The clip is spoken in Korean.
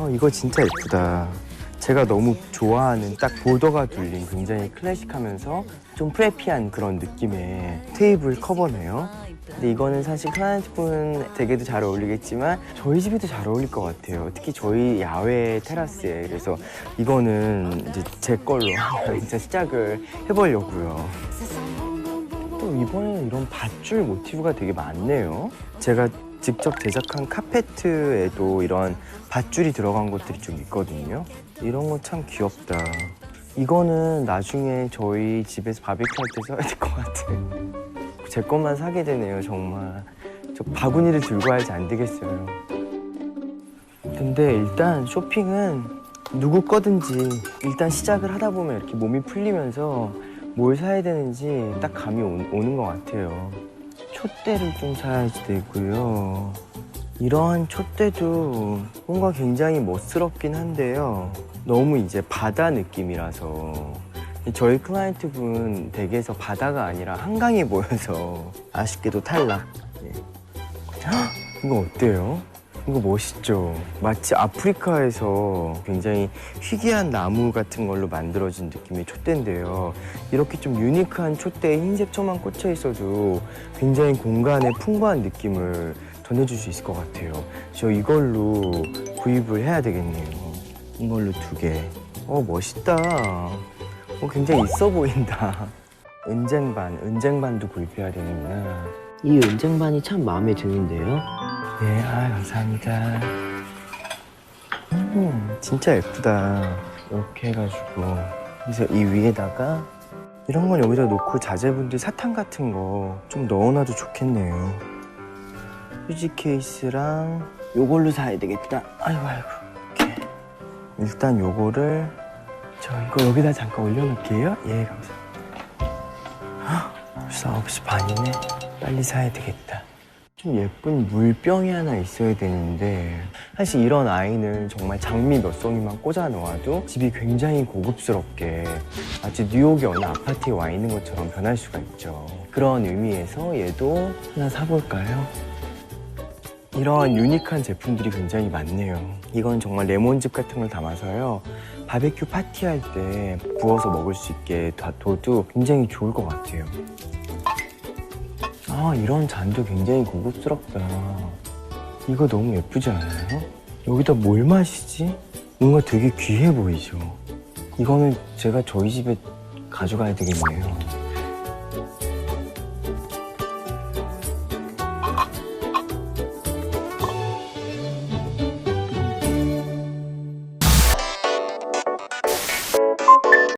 어, 이거 진짜 예쁘다. 제가 너무 좋아하는 딱 보더가 둘린 굉장히 클래식하면서 좀 프레피한 그런 느낌의 테이블 커버네요. 근데 이거는 사실 클라이언트분 댁에도 잘 어울리겠지만 저희 집에도 잘 어울릴 것 같아요. 특히 저희 야외 테라스에. 그래서 이거는 이제 제 걸로 진짜 시작을 해보려고요. 또 이번에는 이런 밧줄 모티브가 되게 많네요. 제가 직접 제작한 카페트에도 이런 밧줄이 들어간 것들이 좀 있거든요. 이런 거 참 귀엽다. 이거는 나중에 저희 집에서 바비큐 할 때 써야 될 것 같아요. 제 것만 사게 되네요, 정말. 저 바구니를 들고 와야지 안 되겠어요. 근데 일단 쇼핑은 누구 거든지 일단 시작을 하다 보면 이렇게 몸이 풀리면서 뭘 사야 되는지 딱 감이 오, 오는 것 같아요. 촛대를 좀 사야지 되고요. 이러한 촛대도 뭔가 굉장히 멋스럽긴 한데요. 너무 이제 바다 느낌이라서 저희 클라이언트 분 댁에서 바다가 아니라 한강이 보여서 아쉽게도 탈락. 예. 헉, 이거 어때요? 이거 멋있죠? 마치 아프리카에서 굉장히 희귀한 나무 같은 걸로 만들어진 느낌의 촛대인데요. 이렇게 좀 유니크한 촛대에 흰색 초만 꽂혀 있어도 굉장히 공간에 풍부한 느낌을 전해줄 수 있을 것 같아요. 저 이걸로 구입을 해야 되겠네요. 이걸로 두 개. 어, 멋있다. 어, 굉장히 있어 보인다. 은쟁반, 은쟁반도 구입해야 되는구나. 이 은쟁반이 참 마음에 드는데요. 네, 아, 감사합니다. 음, 진짜 예쁘다. 이렇게 해가지고. 그래서 이 위에다가 이런 건 여기다 놓고 자제분들 사탕 같은 거 좀 넣어놔도 좋겠네요. 휴지 케이스랑 요걸로 사야 되겠다. 아이고, 아이고. 이렇게. 일단 요거를 저 이거 여기다 잠깐 올려놓을게요. 예, 감사합니다. 헉, 벌써 9시 반이네. 빨리 사야 되겠다. 좀 예쁜 물병이 하나 있어야 되는데 사실 이런 아이는 정말 장미 몇 송이만 꽂아 놓아도 집이 굉장히 고급스럽게 마치 뉴욕의 어느 아파트에 와 있는 것처럼 변할 수가 있죠. 그런 의미에서 얘도 하나 사볼까요? 이런 유니크한 제품들이 굉장히 많네요. 이건 정말 레몬즙 같은 걸 담아서요. 바베큐 파티할 때 부어서 먹을 수 있게 둬도 굉장히 좋을 것 같아요. 아, 이런 잔도 굉장히 고급스럽다. 이거 너무 예쁘지 않아요? 여기다 뭘 마시지? 뭔가 되게 귀해 보이죠? 이거는 제가 저희 집에 가져가야 되겠네요.